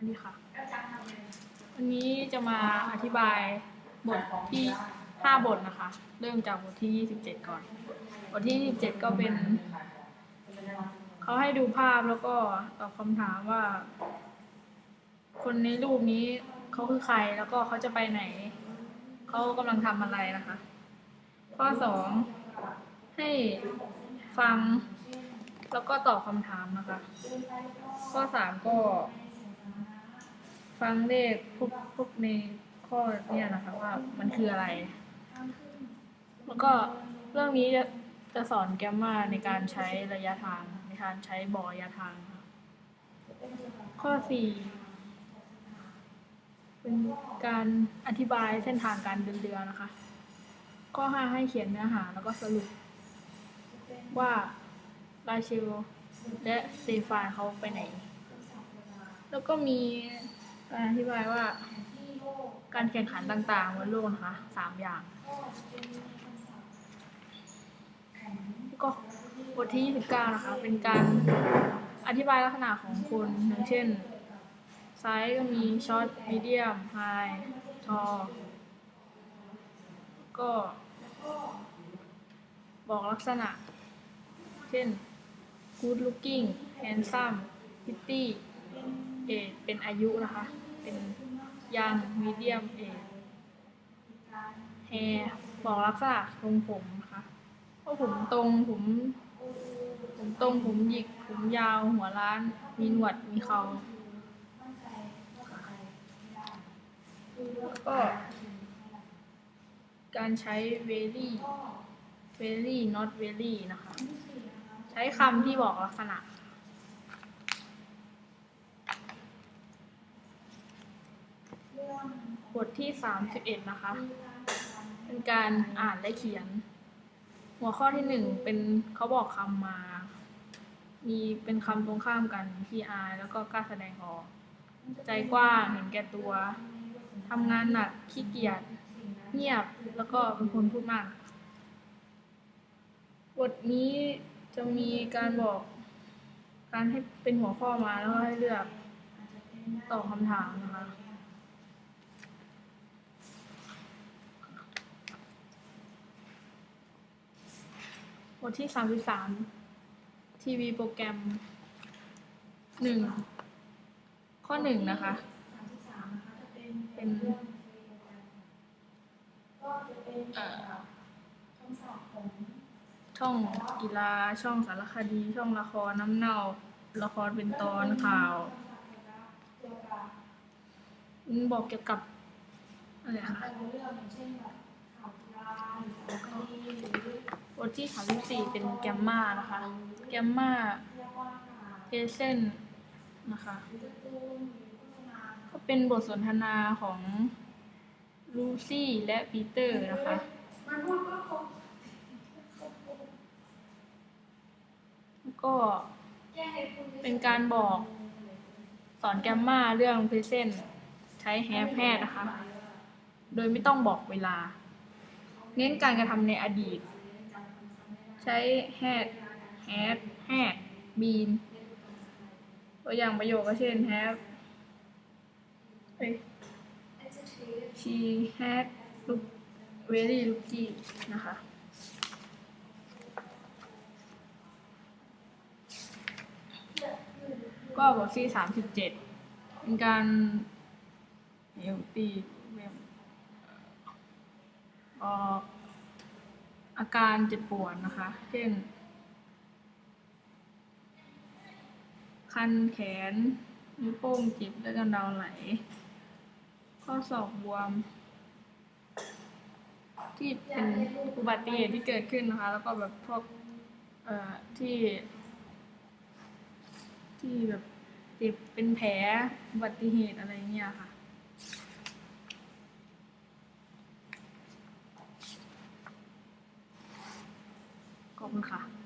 วันนี้ค่ะ วันนี้จะมาอธิบายบทที่ห้าบทนะคะ เริ่มจากบทที่ยี่สิบเจ็ดก่อน บทที่ยี่สิบเจ็ดก็เป็น เขาให้ดูภาพแล้วก็ตอบคำถามว่า คนในรูปนี้เขาคือใครแล้วก็เขาจะไปไหน เขากำลังทำอะไรนะคะ ข้อสองให้ฟังแล้วก็ตอบคำถามนะคะ ข้อสามก็ ฟังเลขพวกพวกในข้อเนี่ยนะคะว่ามันคืออะไร แล้วก็เรื่องนี้จะจะสอนแกมมาในการใช้ระยะทางในการใช้บอระยะทางค่ะข้อสี่เป็นการอธิบายเส้นทางการเดินเรือนะคะ ข้อห้าให้เขียนเนื้อหาแล้วก็สรุป ว่าราเชลและสเตฟานเขาไปไหน แล้วก็มี การอธิบายว่า การแข่งขันต่างๆบนโลกนะคะสามอย่างก็บทที่29นะคะ เป็นการอธิบายลักษณะของคนอย่างเช่น ไซส์ก็มีช็อตมีเดียมไฮทอก็ บอกลักษณะ เช่น good looking handsome pretty เอเป็นอายุนะคะ เป็นยังมีเดียมเอแฮบอกลักษณะทรงผมนะคะว่าผมตรงผมผมตรงผมหยิกผมยาวหัวล้าน มีหนวดมีเขาแล้วก็การใช้ very very not very นะคะ ใช้คำที่บอกลักษณะ บทที่31นะคะ เป็นการอ่านและเขียน หัวข้อที่หนึ่งเป็นเขาบอกคำมา มีเป็นคำตรงข้ามกันที่อายแล้วก็กล้าแสดงออก ใจกว้างเห็นแก่ตัวทำงานหนักขี้เกียจเงียบแล้วก็เป็นคนพูดมาก บทนี้จะมีการบอก การให้เป็นหัวข้อมาแล้วก็ให้เลือกตอบคำถามนะคะ บทที่สามสิบสามทีวีโปรแกรมหนึ่งข้อหนึ่งนะคะเป็นเอ่อช่องกีฬาช่องสารคดี ช่องละครน้ำเน่าละครเป็นตอนข่าวอืมบอกเกี่ยวกับอะไรคะบท ที่สามสิบสี่เป็นแกมมานะคะ แกมมาเอเซนนะคะ ก็เป็นบทสนทนาของลูซี่และปีเตอร์นะคะก็เป็นการบอกสอนแกมมาเรื่องเพรเซนใช้แฮแพทนะคะ โดยไม่ต้องบอกเวลา เน้นการกระทำในอดีต ใช้แฮดแฮดแฮดบีนตัวอย่างประโยคก็เช่น have she had look very lucky นะคะ ก็บทที่สามสิบเจ็ดเป็นการเฮลตีเวมออก อาการเจ็บปวดนะคะ เช่น คันแขนนิ้วโป้งเจ็บและกำเดาไหล ข้อศอกบวม ที่เป็นอุบัติเหตุที่เกิดขึ้นนะคะ แล้วก็แบบพวกเอ่อที่ ที่แบบเจ็บเป็นแผลอุบัติเหตุอะไรเงี้ยค่ะ ขอบ คุณค่ะ